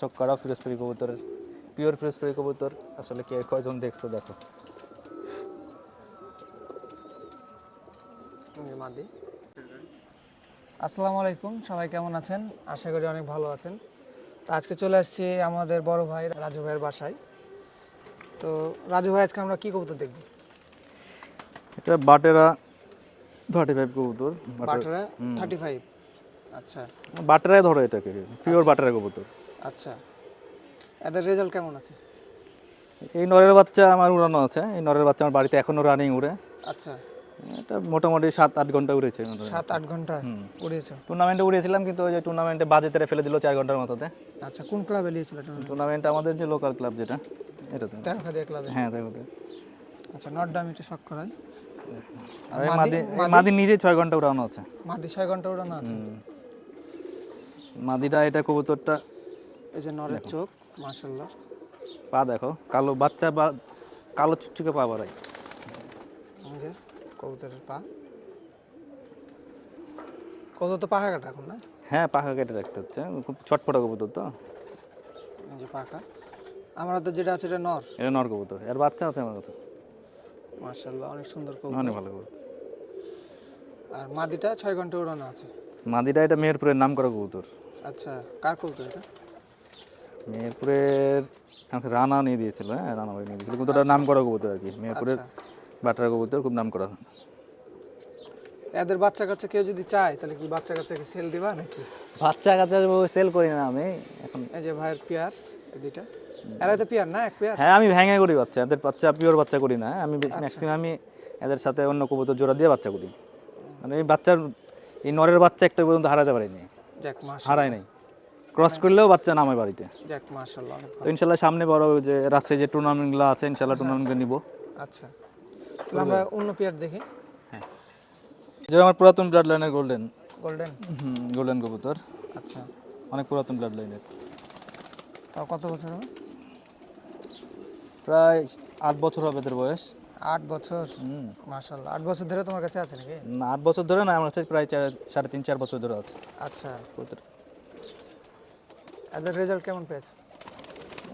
শখ করা ফিরোজপুরি কবুতরের পিওর ফিরোজপুরি কবুতর। আসলে কে কয়জন দেখছ দেখো। আসসালামু আলাইকুম সবাই কেমন আছেন? আশা করি অনেক ভালো আছেন। তো আজকে চলে আসছি আমাদের বড় ভাই রাজু ভাইয়ের বাসায়। তো রাজু ভাই আজকে আমরা কি কবুতর দেখব? এটা বাটেরা থার্টি ফাইভ কবুতর। বাটারা থার্টি ফাইভ আচ্ছা। বাটেরাই ধরো এটাকে পিওর বাটেরা কবুতর। আচ্ছা। এদের রেজাল্ট কেমন আছে? এই নরের বাচ্চা আমার উড়ানো আছে। এই নরের বাচ্চা আমার বাড়িতে এখনও রানিং উড়ে। আচ্ছা। এটা মোটামুটি সাত আট ঘণ্টা উড়েছে। সাত আট ঘণ্টা উড়েছে। টুর্নামেন্টে উড়িয়েছিলাম কিন্তু ওই যে টুর্নামেন্টে বাজে তেরে ফেলে দিল চার ঘণ্টার মতোতে। আচ্ছা কোন ক্লাবে নিয়েছিল টুর্নামেন্ট আমাদের যে লোকাল ক্লাব যেটা এটাতে। তেরো খাদিয়া ক্লাবে হ্যাঁ বলতে আচ্ছা নট ডাম একটু শখ করাই। আর মাদি মাদি নিজে ছয় ঘণ্টা উড়ানো আছে। মাদি ছয় ঘণ্টা উড়ানো আছে? মাদিটা এটা কবুতরটা এই যে নরের চোখ মার্শাল্লাহ পা দেখো কালো বাচ্চা বা কালো চুচুকে পা বাড়াই যে কবুতরের পা। কবুতর তো পাখা কাটা এখন না? হ্যাঁ পাখা কেটে রাখতে হচ্ছে। খুব ছটফটা কবুতর তো। এই যে পাখা। আমরা তো যেটা আছে এটা নর। এটা নর কবুতর। এর বাচ্চা আছে আমার কাছে। মার্শাল্লাহ অনেক সুন্দর কবুতর। অনেক ভালো কবুতর। আর মাদিটা ছয় ঘণ্টা উড়ানো আছে। মাদিটা এটা মেহেরপুরের নাম করা কবুতর। আচ্ছা কার কবুতর এটা? মেহেরপুরের আমাকে রানা নিয়ে দিয়েছিল হ্যাঁ রানা ভাই নিয়ে দিয়েছিল। কবুতরটা নাম করা কবুতর আর কি মেহেরপুরের বাটার কবুতর খুব নাম করা। এদের বাচ্চা কাচ্চা কেউ যদি চায় তাহলে কি বাচ্চা কাচ্চাকে সেল দিবা নাকি? বাচ্চা কাচ্চা সেল করি না আমি এখন এই যে ভাইয়ের পেয়ার দুইটা। এরা তো পেয়ার না এক পেয়ার? হ্যাঁ আমি ভেঙে করি বাচ্চা এদের বাচ্চা পিওর বাচ্চা করি না আমি ম্যাক্সিমামই এদের সাথে অন্য কবুতর জোড়া দিয়ে বাচ্চা করি। মানে এই বাচ্চার এই নরের বাচ্চা একটা পর্যন্ত হারাতে পারিনি। হারাই নাই। ক্রস করলেও বাচ্চা নামে বাড়িতে। যাক তো ইনশাল্লাহ সামনে বড় যে রাজশাহী যে টুর্নামেন্টগুলো আছে ইনশাল্লাহ টুর্নামেন্টগুলো নিব। আচ্ছা তাহলে আমরা অন্য পেয়ার দেখি। যে আমার পুরাতন ব্লাড লাইনের গোল্ডেন গোল্ডেন হুম গোল্ডেন কবুতর। আচ্ছা। অনেক পুরাতন ব্লাড লাইনের তাও কত বছর হবে? প্রায় আট বছর হবে এদের বয়স। আট বছর? হুম। মাশাল্লাহ আট বছর ধরে তোমার কাছে আছে নাকি? না আট বছর ধরে না আমার কাছে প্রায় চার- সাড়ে তিন চার বছর ধরে আছে। আচ্ছা। কবুতর। এদের রেজাল্ট কেমন পেয়েছে?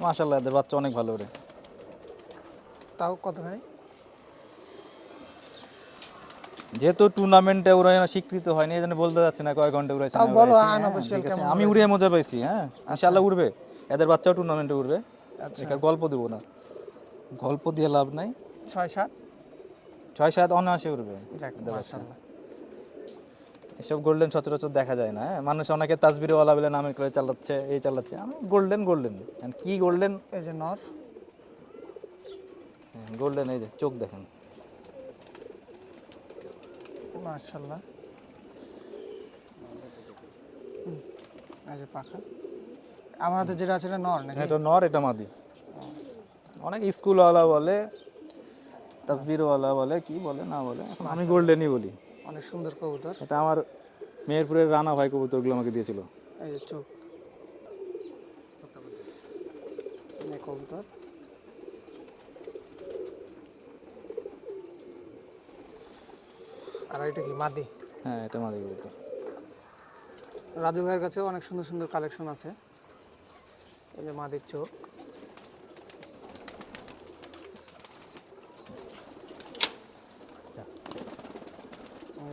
মাশাল্লাহ এদের বাচ্চা অনেক ভালো ওরে তাও কতখানি যেহেতু টুর্নামেন্টে ওরা স্বীকৃত হয়নি এই জন্য বলতে যাচ্ছে না কয় ঘণ্টা উড়াইছে বলো, হ্যাঁ, আমি উড়িয়ে মজা পাইছি হ্যাঁ। ইনশাল্লাহ উড়বে। এদের বাচ্চাও টুর্নামেন্টে উড়বে। আচ্ছা। গল্প দেবো না। গল্প দিয়ে লাভ নাই। ছয় সাত? ছয় সাত অনায়াসে উড়বে। যাক মাশাল্লাহ এসব গোল্ডেন সচরাচর দেখা যায় না হ্যাঁ? মানুষ অনেকে তাজবিরে ওয়ালা বলে নামে করে চালাচ্ছে এই চালাচ্ছে। আমি গোল্ডেন গোল্ডেন কি গোল্ডেন এই যে নর। গোল্ডেন এই যে চোখ দেখেন। মাশাল্লাহ এই যে পাখা। আমাদের যেটা আছে এটা নর নাকি? এটা নর এটা মাদি। অনেক স্কুলওয়ালা বলে তাসবিরওয়ালা বলে কি বলে না বলে এখন আমি গোল্ডেনই বলি। অনেক সুন্দর কবুতর। এটা আমার মেহেরপুরের রানা ভাই কবুতরগুলো আমাকে দিয়েছিল। এই যে চোখ। কবুতর। আর এটা কি মাদি? হ্যাঁ এটা মাদি কবুতর। রাজু ভাইয়ের কাছেও অনেক সুন্দর সুন্দর কালেকশন আছে। এই যে মাদির চোখ।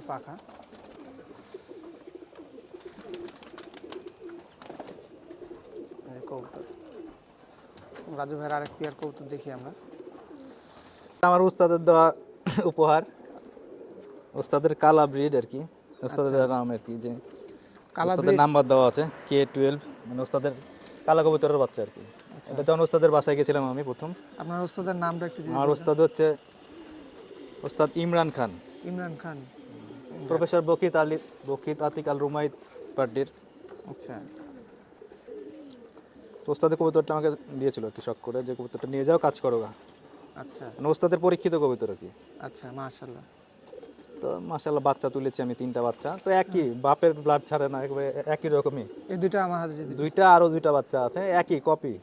পাখা। কবুতর। রাজু ভাইয়ের আরেক পেয়ার কবুতর দেখি আমরা। আমার উস্তাদের দেওয়া উপহার উস্তাদের কালা ব্রিড আর কি উস্তাদের নাম আর কি যে কালা উস্তাদের নাম্বার দেওয়া আছে কে টুয়েলভ মানে উস্তাদের কালা কবুতরের বাচ্চা আর কি। এটা যখন উস্তাদের বাসায় গেছিলাম আমি প্রথম। আপনার ওস্তাদের নামটা একটু আমার উস্তাদ হচ্ছে উস্তাদ ইমরান খান। ইমরান খান। প্রফেসর বকিত আলী বকিত আতিক আল রুমাইদ পার্টির। আচ্ছা। তো ওস্তাদের কবুতরটা আমাকে দিয়েছিল একটু শখ করে যে কবুতরটা নিয়ে যাও কাজ করো গা। আচ্ছা। মানে ওস্তাদের পরীক্ষিত কবুতর আর কি? আচ্ছা মাশাল্লাহ তো মাসাল্লাহ বাচ্চা তুলেছি আমি তিনটা বাচ্চা। তো একই বাপের ব্লাড ছাড়ে না একবারে একই রকমই। এই দুইটা আমার হাতে দুইটা আরও দুইটা বাচ্চা আছে একই কপি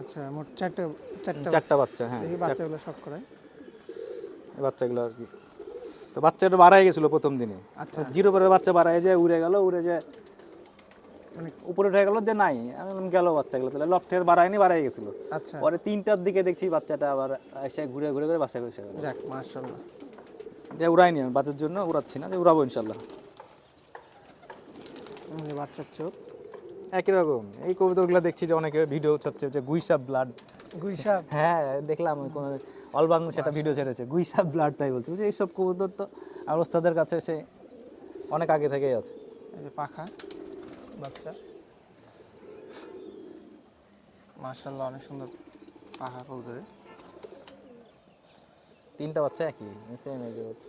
আচ্ছা মোট চারটে চারটা চারটা বাচ্চা হ্যাঁ দেখি বাচ্চাগুলো সব করে। এই বাচ্চাগুলো আর কি। তো বাচ্চাটা বাড়াই গেছিল প্রথম দিনে। আচ্ছা। জিরো পরে বাচ্চা বাড়ায় যায় উড়ে গেল উড়ে যায় মানে উপরে উঠে গেল যে নাই আমি বললাম গেল বাচ্চাগুলো। তাহলে লফটের বাড়ায়নি বাড়াই গেছিল। আচ্ছা। পরে তিনটার দিকে দেখছি বাচ্চাটা আবার এসে ঘুরে ঘুরে ঘুরে বাচ্চা যাক যে উড়াইনি আমি বাচ্চার জন্য উড়াচ্ছি না যে উড়াবো ইনশাল্লাহ বাচ্চার চোখ। একই রকম। এই কবিতাগুলো দেখছি যে অনেকে ভিডিও ছাড়ছে যে গুইসা ব্লাড গুইসাপ হ্যাঁ দেখলাম কোন অল বাংলা সেটা ভিডিও ছেড়েছে। গুইসা ব্লাড তাই বলছে। যে এইসব কবুতর তো আর ওস্তাদের কাছে সে অনেক আগে থেকেই আছে। এই যে পাখা বাচ্চা। মাশাল্লাহ অনেক সুন্দর পাখা কবুতরে। তিনটা বাচ্চা একই? সেম এই যে হচ্ছে।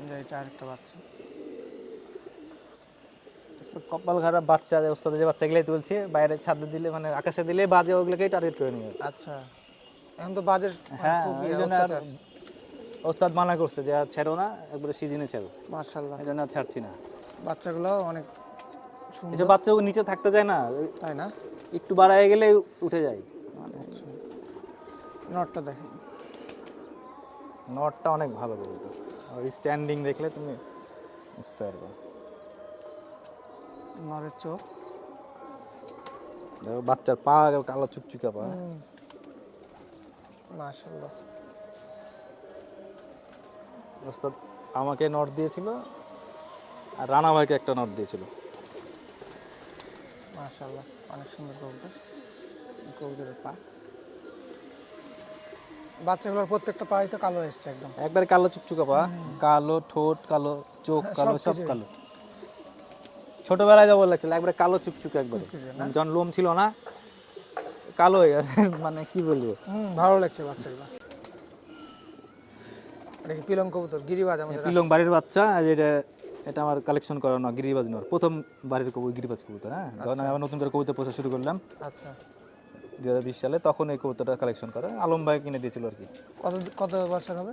এই যে এটা আরেকটা বাচ্চা। কপাল খারাপ বাচ্চা যে ওস্তাদের যে বাচ্চাগুলোই তুলছে বাইরে ছাদে দিলে মানে আকাশে দিলে বাজে ওগুলোকেই টার্গেট করে নিয়ে যাচ্ছে। আচ্ছা। এখন তো বাজে হ্যাঁ এই জন্য আর অত্যাচার। ওস্তাদ মানা করছে যে আর ছেড়ো না একবারে সিজনে ছেড়ো। মাশাল্লাহ এই জন্য আর ছাড়ছি না। বাচ্চাগুলো অনেক সুন্দর। এসব বাচ্চা নিচে থাকতে চায় না তাই না? একটু বাড়ায় গেলে উঠে যায়। মানে আচ্ছা। নটটা দেখেন নটটা অনেক ভালো বলতো আর স্ট্যান্ডিং দেখলে তুমি বুঝতে পারবে। নরের চোখ। দেখো বাচ্চার পা কালো চুকচুকা পা। মাশাল্লাহ ওস্তাদ আমাকে নট দিয়েছিল আর রানা ভাইকে একটা নট দিয়েছিল। মাশাল্লাহ অনেক সুন্দর কবুতর। কবুতরের পা। বাচ্চাগুলোর প্রত্যেকটা পাই তো কালো এসছে একদম। একবারে কালো চুকচুকা পা। কালো ঠোঁট কালো চোখ কালো সব কালো। ছোটবেলায় যা বল লাগছিল একবারে কালো চুকচুকা একবারে। যখন লোম ছিল না কালো হয়ে গেছে মানে কি বলব? ভালো লাগছে বাচ্চাগুলো পিলং কবুতর? গিরিবাজ আমাদের পিলং বাড়ির বাচ্চা এটা এটা আমার কালেকশন করানো গিরিবাজ নর প্রথম বাড়ির কবুতর গিরিবাজ কবুতর হ্যাঁ। যখন আমি নতুন করে কবুতর পোষা শুরু করলাম আচ্ছা। দুই হাজার বিশ সালে তখন এই কবুতরটা কালেকশন করা আলম ভাই কিনে দিয়েছিল আর কি। কত কত বছর হবে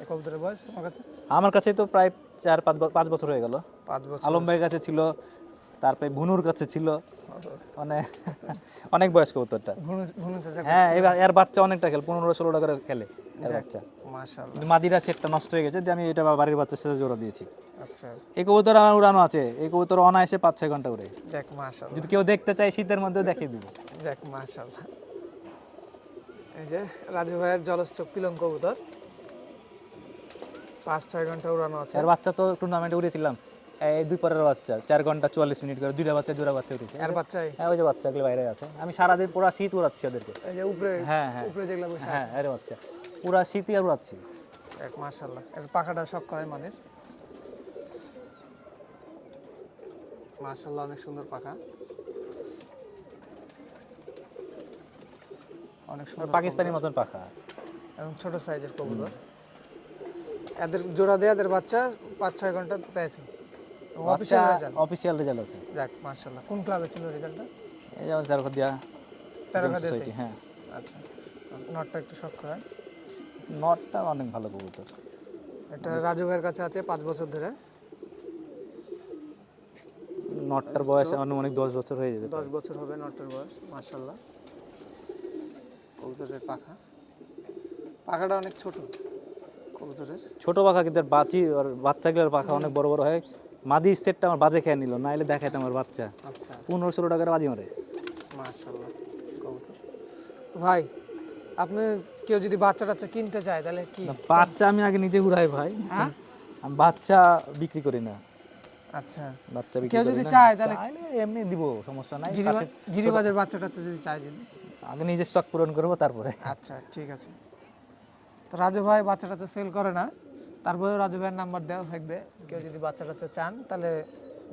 এই কবুতরের বয়স তোমার কাছে? আমার কাছে তো প্রায় চার পাঁচ পাঁচ বছর হয়ে গেল। পাঁচ বছর। আলম ভাইয়ের কাছে ছিল তারপরে ভুনুর কাছে ছিল। মানে অনেক বয়স কবুতরটা হ্যাঁ এবার এর বাচ্চা অনেকটা খেলে পনেরো ষোলোটা করে খেলে এর বাচ্চা। মাদিরা সেটটা নষ্ট হয়ে গেছে আমি এটা বাড়ির বাচ্চার সাথে জোড়া দিয়েছি। আচ্ছা। এই কবুতর আমার উড়ানো আছে এই কবুতর অনায়াসে পাঁচ ছয় ঘণ্টা উড়ে। যাক যদি কেউ দেখতে চায় শীতের মধ্যে দেখিয়ে দিব। যাক মাশাল্লাহ এই যে রাজু ভাইয়ের জলস্থক পিলং কবুতর। পাঁচ ছয় ঘণ্টা উড়ানো আছে। এর বাচ্চা তো টুর্নামেন্টে উড়েছিলাম। দুই পরের বাচ্চা চার ঘণ্টা চুয়াল্লিশ মিনিট করে দুইটা বাচ্চা দুটা বাচ্চা উঠেছে। এর বাচ্চাই হ্যাঁ ওই যে বাচ্চাগুলো বাইরে আছে। আমি সারাদিন পুরা শীত উড়াচ্ছি ওদেরকে। এই যে উপরে হ্যাঁ হ্যাঁ। উপরে যেগুলো হ্যাঁ আরে বাচ্চা। পুরা শীতই আর উড়াচ্ছি। এক মাশাল্লাহ এর পাখাটা শখ করে মানুষ। মাশাল্লাহ অনেক সুন্দর পাখা। অনেক সুন্দর পাকিস্তানি মতন পাখা। এবং ছোট সাইজের কবুতর। এদের জোড়া দিয়ে এদের বাচ্চা পাঁচ ছয় ঘণ্টা পেয়েছে। অফিসিয়াল রেজাল্ট অফিসিয়াল রেজাল্ট আছে যাক মাশাল্লাহ কোন ক্লাবে ছিল রেজাল্টটা এই যেমন তেরো দিয়া তেরো Film হ্যাঁ। আচ্ছা নটটা একটু শখ করেন। নটটা অনেক ভালো কবুতর। এটা রাজু ভাইয়ের কাছে আছে পাঁচ বছর ধরে। নটটার বয়স অনুমানিক দশ বছর হয়ে যেতে দশ বছর হবে নটের বয়স মাশাল্লাহ কবুতরের পাখা। পাখাটা অনেক ছোট কবুতরের। ছোট পাখা কিন্তু এর বাচি আর বাচ্চাগুলোর পাখা অনেক বড় বড় হয়। মাদি সেটটা আমার বাজে খেয়ে নিল নাইলে দেখাইতাম আমার বাচ্চা। আচ্ছা। পনেরো ষোলো টাকার বাজি মারে। মাশাল্লাহ তো ভাই আপনি কেউ যদি বাচ্চা টাচ্চা কিনতে চায় তাহলে কি? বাচ্চা আমি আগে নিজে উড়াই ভাই। হ্যাঁ? আমি বাচ্চা বিক্রি করি না। আচ্ছা। বাচ্চা বিক্রি কেউ যদি চায় তাহলে এমনি দিব সমস্যা নাই। গিরিবাজের বাচ্চা টাচ্চা যদি চায় যদি। আগে নিজের স্টক পূরণ করব তারপরে। আচ্ছা ঠিক আছে। তো রাজু ভাই বাচ্চা টাচ্চা সেল করে না। তারপরেও রাজু ভাইয়ের নাম্বার দেওয়া থাকবে। কেউ যদি বাচ্চা টাচ্চা চান তাহলে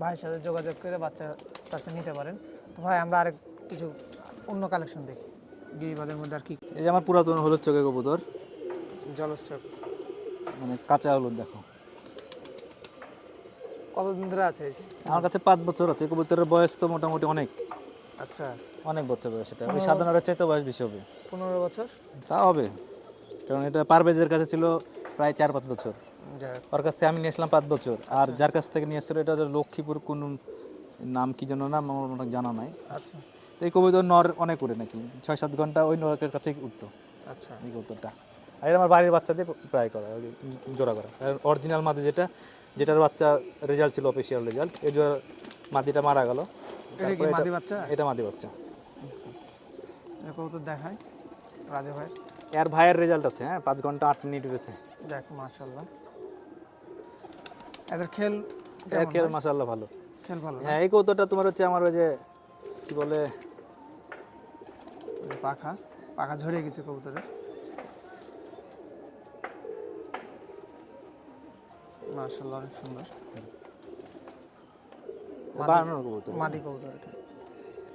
ভাইয়ের সাথে যোগাযোগ করে বাচ্চা টাচ্চা নিতে পারেন। তো ভাই আমরা আরেক কিছু অন্য কালেকশন দেখি। গিরিবাজের মধ্যে আর কি? এই যে আমার পুরাতন হলুদ চোখে কবুতর। জলস্রোত মানে কাঁচা হলুদ দেখো। কতদিন ধরে আছে আমার কাছে পাঁচ বছর আছে। কবুতরের বয়স তো মোটামুটি অনেক। আচ্ছা। অনেক বছর বয়স এটা। ওই সাধারণের চাইতে বয়স বেশি হবে। পনেরো বছর? তা হবে। কারণ এটা পারভেজের কাছে ছিল প্রায় চার পাঁচ বছর। ওর কাছ থেকে আমি নিয়েছিলাম পাঁচ বছর। আর যার কাছ থেকে নিয়েছিল এটা লক্ষ্মীপুর কোন নাম কি যেন নাম আমার মনে জানা নাই। আচ্ছা। তো এই কবুতর নর অনেক উড়ে নাকি? ছয় সাত ঘণ্টা ওই নরকের কাছেই উঠতো আচ্ছা। এই কবুতরটা আর এটা আমার বাড়ির বাচ্চা দিয়ে প্রায় করা জোড়া করা। অরিজিনাল মাদি যেটা যেটার বাচ্চা রেজাল্ট ছিল অফিসিয়াল রেজাল্ট এই জোড়া মাদিটা মারা গেল। এটা মাদি বাচ্চা? এটা মাদি বাচ্চা। কবুতর দেখায় রাজা ভাই এর ভাইয়ের রেজাল্ট আছে হ্যাঁ পাঁচ ঘণ্টা আট মিনিট উঠেছে। দেখ মাশাল্লাহ এদের খেল এর খেল মাসাল্লাহ ভালো। খেল ভালো হ্যাঁ এই কৌতোটা তোমার হচ্ছে আমার ওই যে কি বলে? পাখা পাখা ঝরিয়ে গেছে কবুতরের। মাশাল্লাহ অনেক সুন্দর। বানানোর কবুতর। মাদি কবুতর এটা।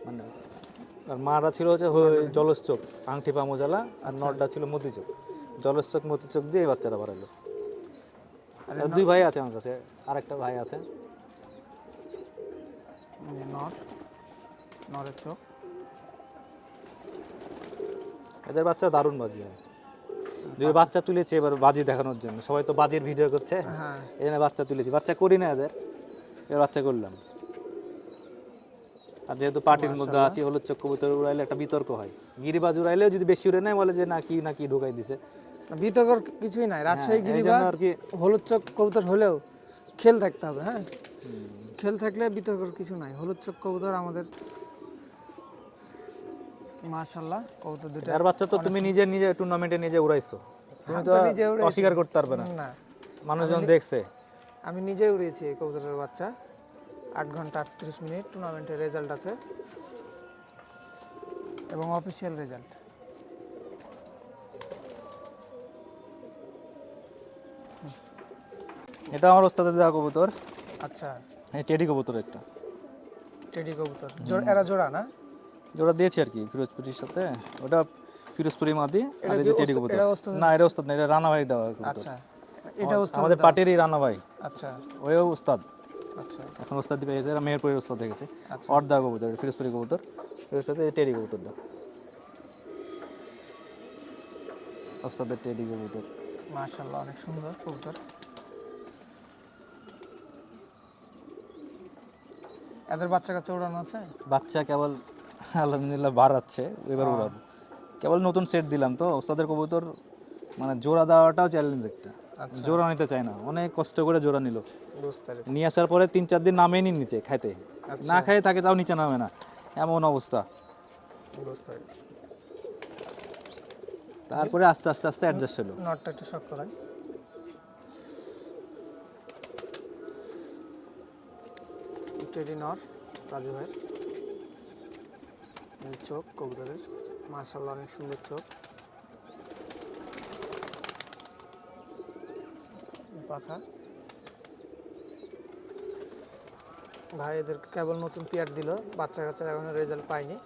মানে আর মারা ছিল হচ্ছে জলস চোখ আংটি পা মোজালা আর নটটা ছিল মতি চোখ। জলস চোখ মতি চোখ দিয়ে এই বাচ্চাটা বাড়ালো আর দুই ভাই আছে আমার কাছে আরেকটা ভাই আছে। নর নরের চোখ। এদের বাচ্চা দারুণ বাজি হয়। দুই বাচ্চা তুলেছে এবার বাজি দেখানোর জন্য। সবাই তো বাজির ভিডিও করছে। হ্যাঁ। এই বাচ্চা তুলেছি। বাচ্চা করি না এদের এবার বাচ্চা করলাম। আর যেহেতু পার্টির মধ্যে আছি হলুদ চোখ কবুতর উড়াইলে একটা বিতর্ক হয়। গিরিবাজ উড়াইলেও যদি বেশি উড়ে নেয় বলে যে না কি না কি ঢুকাই দিছে। বিতর্কর কিছুই নাই। রাজশাহী হ্যাঁ, গিরিবাজ আর কি হলুদ চোখ কবুতর হলেও খেল থাকতে হবে হ্যাঁ? খেল থাকলে বিতর্কর কিছু নাই। হলুদ চোখ কবুতর আমাদের মাশাল্লাহ কবুতর দুটো আর বাচ্চা তো তুমি নিজে নিজে টুর্নামেন্টে নিজে উড়াইছো। তুমি তো অস্বীকার করতে পারবে না। না। মানুষজন দেখছে। আমি নিজে উড়িয়েছি এই কবুতরের বাচ্চা। আট ঘণ্টা আটত্রিশ মিনিট টুর্নামেন্টের রেজাল্ট আছে। এবং অফিসিয়াল রেজাল্ট এটা আমার ওস্তাদের দেওয়া কবুতর। আচ্ছা। এই টেডি কবুতর একটা। টেডি কবুতর। জোড়- এরা জোড়া না? জোড়া দিয়েছি আর কি ফিরোজপুরির সাথে। ওটা ফিরোজপুরি মাদি আর এই টেডি কবুতর। না এটা ওস্তাদ না এটা রানা ভাই দেওয়া কবুতর। আচ্ছা। এটা ওস্তাদ আমাদের পার্টিরই রানা ভাই আচ্ছা। ওই উস্তাদ আচ্ছা। এখন ওস্তাদ পেয়েছে এরা মেহেরপুরের ওস্তাদ দেখেছে আচ্ছা। অর দেওয়া কবুতর ফিরোজপুরি কবুতর ফিরোজপুরিতে টেডি কবুতর দাও। ওস্তাদের টেডি কবুতর। মাশাল্লাহ অনেক সুন্দর কবুতর। এদের বাচ্চা কাচ্চা উড়ানো আছে? বাচ্চা কেবল আলহামদুলিল্লাহ বাড়াচ্ছে এবার উড়াবো। কেবল নতুন সেট দিলাম তো ওস্তাদের কবুতর মানে জোড়া দেওয়াটাও চ্যালেঞ্জ একটা। আচ্ছা। জোড়া নিতে চায় না। অনেক কষ্ট করে জোড়া নিল। নিয়ে আসার পরে তিন চার দিন নামে নি নিচে খাইতে আচ্ছা। না খাই থাকে তাও নিচে নামে না। এমন অবস্থা। তারপরে আস্তে আস্তে আস্তে অ্যাডজাস্ট হলো। নটটা একটু শক্ত করাই টেডি নর রাজু ভাইয়ের। চোখ কবুতরের। মার্শাল্লাহ অনেক সুন্দর চোখ। পাখা। ভাই এদের কেবল নতুন পেয়ার দিল বাচ্চা কাচ্চারা এখনও রেজাল্ট পায়নি।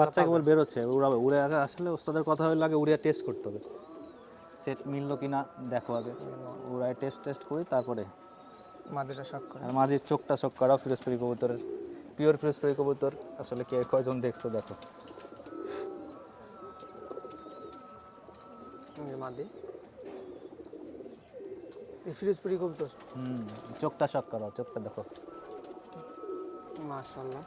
বাচ্চা কেবল বেরোচ্ছে উড়াবে উড়ে আগে আসলে ওস্তাদের কথা হলে আগে উড়িয়া টেস্ট করতে হবে। সেট মিললো কিনা দেখো আগে। উড়ায় টেস্ট টেস্ট করি তারপরে। মাদিটা শক করে। মাদির চোখটা চোখ করা ফিরোজপুরি কবুতরের পিওর ফিরোজপুরি কবুতর। আসলে কে কয়জন দেখছ দেখো। মাদি। ফিরোজপুরি কবুতর হুম চোখটা শখ করা চোখটা দেখো। মাশাল্লাহ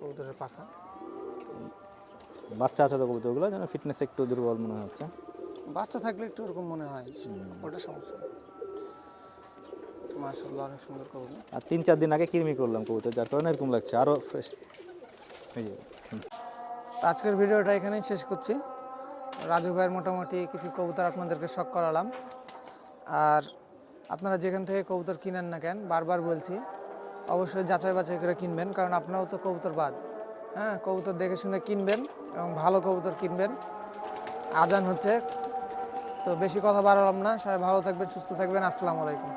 কবুতরের পাখা। বাচ্চা আছে তো কবুতরগুলো যেন ফিটনেস একটু দুর্বল মনে হচ্ছে। বাচ্চা থাকলে একটু ওরকম মনে হয় ওটা সমস্যা। মাশাল্লাহ অনেক সুন্দর কবুতর। আর তিন চার দিন আগে কিরমি করলাম কবুতর যার কারণে এরকম লাগছে। আরও ফ্রেশ আজকের ভিডিওটা এখানেই শেষ করছি। রাজু ভাইয়ের মোটামুটি কিছু কবুতর আপনাদেরকে শখ করালাম। আর আপনারা যেখান থেকে কবুতর কিনেন না কেন, বারবার বলছি, অবশ্যই যাচাই বাছাই করে কিনবেন, কারণ আপনারাও তো কবুতর বাদ। হ্যাঁ কবুতর দেখে শুনে কিনবেন এবং ভালো কবুতর কিনবেন। আজান হচ্ছে, তো বেশি কথা বাড়ালাম না, সবাই ভালো থাকবেন, সুস্থ থাকবেন, আসসালামু আলাইকুম।